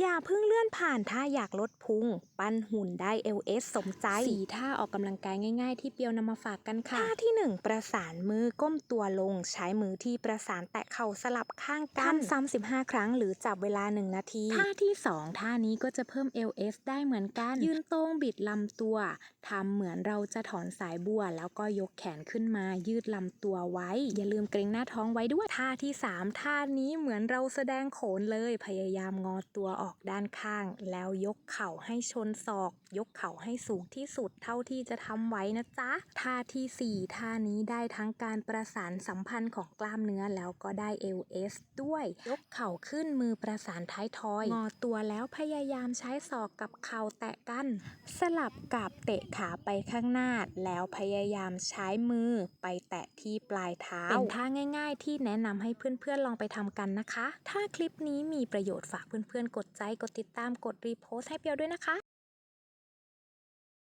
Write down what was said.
อย่าเพิ่งเลื่อนผ่านถ้าอยากลดพุง ปั้นหุ่นได้ LS สมใจสีท่าออกกำลังกายง่ายๆ ที่เปียวนำมาฝากกันค่ะท่าที่ 1 ประสานมือก้มตัวลง ใช้มือที่ประสานแตะเข่าสลับข้างกันทำซ้ำ15 ครั้งหรือจับเวลา 1 นาที ท่าที่ 2 ท่านี้ก็จะเพิ่ม LS ได้เหมือนกัน ยืนตรงบิดลำตัวทำเหมือนเราจะถอนสายบัว แล้วก็ยกแขนขึ้นมายืดลำตัวไว้ อย่าลืมเกรงหน้าท้องไว้ด้วยท่าที่ 3 ท่านี้เหมือนเราแสดงโขนเลยพยายามงอตัวออกออกด้านข้าง แล้วยกเข่าให้ชนศอก ยกเข่าให้สูงที่สุดเท่าที่จะทำไว้นะจ๊ะ ท่าทีสี่ 4 ท่านี้ได้ทั้งการประสานสัมพันธ์ของกล้ามเนื้อแล้วก็ได้ LS ด้วย ยกเข่าขึ้นมือประสานท้ายทอย งอตัวแล้วพยายามใช้ศอกกับเข่าแตะกัน สลับกับเตะขาไปข้างหน้า แล้วพยายามใช้มือไปแตะที่ปลายเท้า เป็นท่าง่าย ๆ ที่แนะนำให้เพื่อนๆลองไปทำกันนะคะ ถ้าคลิปนี้มีประโยชน์ฝากเพื่อนๆกดใจกดติดตามกดรีโพสต์ให้เปียวด้วยนะคะ